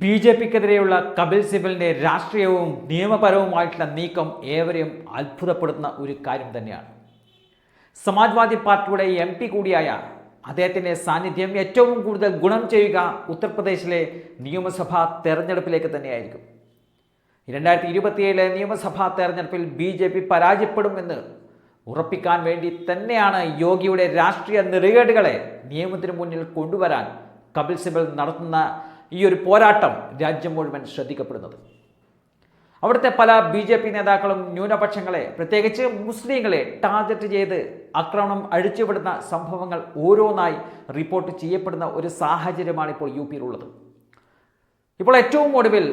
B J പിക്കെതിരെയുള്ള കപിൽ സിബലിന്റെ രാഷ്ട്രീയവും നിയമപരവുമായിട്ടുള്ള നീക്കം ഏവരെയും അത്ഭുതപ്പെടുത്തുന്ന ഒരു കാര്യം തന്നെയാണ്. സമാജ്വാദി പാർട്ടിയുടെ എം പി കൂടിയായ അദ്ദേഹത്തിന്റെ സാന്നിധ്യം ഏറ്റവും കൂടുതൽ ഗുണം ചെയ്യുക ഉത്തർപ്രദേശിലെ നിയമസഭാ തെരഞ്ഞെടുപ്പിലേക്ക് തന്നെയായിരിക്കും. രണ്ടായിരത്തി ഇരുപത്തിയേഴിലെ നിയമസഭാ തെരഞ്ഞെടുപ്പിൽ ബി ജെ പി പരാജയപ്പെടുമെന്ന് ഉറപ്പിക്കാൻ വേണ്ടി തന്നെയാണ് യോഗിയുടെ രാഷ്ട്രീയ നിറകേടുകളെ നിയമത്തിന് മുന്നിൽ കൊണ്ടുവരാൻ കപിൽ സിബൽ നടത്തുന്ന ഈ ഒരു പോരാട്ടം രാജ്യം മുഴുവൻ ശ്രദ്ധിക്കപ്പെടുന്നത്. അവിടുത്തെ പല ബി ജെ പി നേതാക്കളും ന്യൂനപക്ഷങ്ങളെ പ്രത്യേകിച്ച് മുസ്ലിങ്ങളെ ടാർഗറ്റ് ചെയ്ത് ആക്രമണം അഴിച്ചുവിടുന്ന സംഭവങ്ങൾ ഓരോന്നായി റിപ്പോർട്ട് ചെയ്യപ്പെടുന്ന ഒരു സാഹചര്യമാണ് ഇപ്പോൾ യു പിയിലുള്ളത്. ഇപ്പോൾ ഏറ്റവും ഒടുവിൽ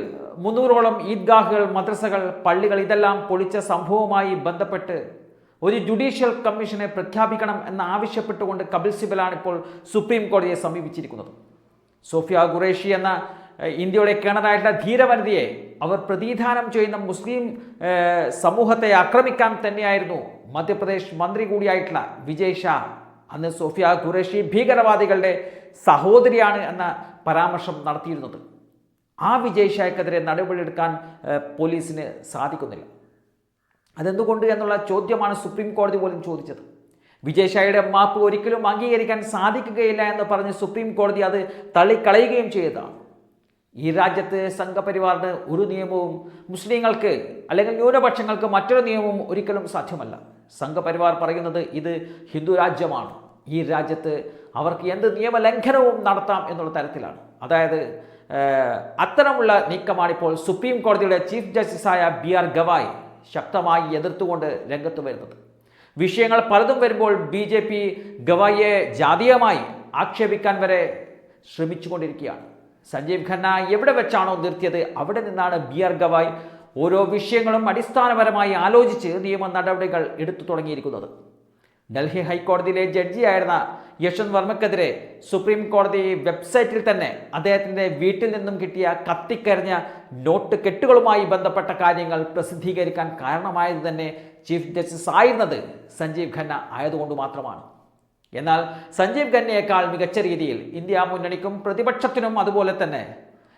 മുന്നൂറോളം ഈദ്ഗാഹുകൾ മദ്രസകൾ പള്ളികൾ ഇതെല്ലാം പൊളിച്ച സംഭവവുമായി ബന്ധപ്പെട്ട് ഒരു ജുഡീഷ്യൽ കമ്മീഷനെ പ്രഖ്യാപിക്കണം എന്ന് ആവശ്യപ്പെട്ടുകൊണ്ട് കപിൽ സിബലാണ് ഇപ്പോൾ സുപ്രീം കോടതിയെ സമീപിച്ചിരിക്കുന്നത്. സോഫിയ ഖുറേഷി എന്ന ഇന്ത്യയുടെ കിണറായിട്ടുള്ള ധീരവനിതയെ അവർ പ്രതിദാനം ചെയ്യുന്ന മുസ്ലിം സമൂഹത്തെ ആക്രമിക്കാൻ തന്നെയായിരുന്നു മധ്യപ്രദേശ് മന്ത്രി കൂടിയായിട്ടുള്ള വിജയ് ഷാ. അന്ന് സോഫിയ ഖുറേഷി ഭീകരവാദികളുടെ സഹോദരിയാണ് എന്ന പരാമർശം നടത്തിയിരുന്നത്. ആ വിജയ് ഷായ്ക്കെതിരെ നടപടിയെടുക്കാൻ പോലീസിന് സാധിക്കുന്നില്ല. അതെന്തുകൊണ്ട് എന്നുള്ള ചോദ്യമാണ് സുപ്രീം കോടതി പോലും ചോദിച്ചത്. വിജയ് ഷായുടെ മാപ്പ് ഒരിക്കലും അംഗീകരിക്കാൻ സാധിക്കുകയില്ല എന്ന് പറഞ്ഞ് സുപ്രീം കോടതി അത് തള്ളിക്കളയുകയും ചെയ്തതാണ്. ഈ രാജ്യത്ത് സംഘപരിവാറിന് ഒരു നിയമവും മുസ്ലിങ്ങൾക്ക് അല്ലെങ്കിൽ ന്യൂനപക്ഷങ്ങൾക്ക് മറ്റൊരു നിയമവും ഒരിക്കലും സാധ്യമല്ല. സംഘപരിവാർ പറയുന്നത് ഇത് ഹിന്ദു രാജ്യമാണ്. ഈ രാജ്യത്ത് അവർക്ക് എന്ത് നിയമലംഘനവും നടത്താം എന്നുള്ള തരത്തിലാണ്. അതായത് അത്തരമുള്ള നീക്കമാണിപ്പോൾ സുപ്രീം കോടതിയുടെ ചീഫ് ജസ്റ്റിസായ ബി ആർ ഗവായ് ശക്തമായി എതിർത്തുകൊണ്ട് രംഗത്ത് വരുന്നത്. വിഷയങ്ങൾ പലതും വരുമ്പോൾ ബി ജെ പി ഗവായിയെ ജാതീയമായി ആക്ഷേപിക്കാൻ വരെ ശ്രമിച്ചുകൊണ്ടിരിക്കുകയാണ്. സഞ്ജീവ് ഖന്ന എവിടെ വെച്ചാണോ നിർത്തിയത്? അവിടെ നിന്നാണ് ബി ആർ ഗവായ് ഓരോ വിഷയങ്ങളും അടിസ്ഥാനപരമായി ആലോചിച്ച് നിയമ നടപടികൾ എടുത്തു തുടങ്ങിയിരിക്കുന്നത്. ഡൽഹി ഹൈക്കോടതിയിലെ ജഡ്ജിയായിരുന്ന യശ്വന്ത് വർമ്മക്കെതിരെ സുപ്രീം കോടതി വെബ്സൈറ്റിൽ തന്നെ അദ്ദേഹത്തിന്റെ വീട്ടിൽ നിന്നും കിട്ടിയ കത്തിക്കരിഞ്ഞ നോട്ട് കെട്ടുകളുമായി ബന്ധപ്പെട്ട കാര്യങ്ങൾ പ്രസിദ്ധീകരിക്കാൻ കാരണമായത് തന്നെ ചീഫ് ജസ്റ്റിസ് ആയിരുന്നത് സഞ്ജീവ് ഖന്ന ആയതുകൊണ്ട് മാത്രമാണ്. എന്നാൽ സഞ്ജീവ് ഖന്നയേക്കാൾ മികച്ച രീതിയിൽ ഇന്ത്യ മുന്നണിക്കും പ്രതിപക്ഷത്തിനും അതുപോലെ തന്നെ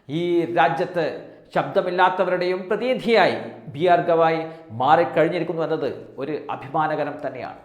ഈ രാജ്യത്ത് ശബ്ദമില്ലാത്തവരുടെയും പ്രതിനിധിയായി ബി ആർ ഗവായി മാറിക്കഴിഞ്ഞിരിക്കുന്നു എന്നത് ഒരു അഭിമാനകരം തന്നെയാണ്.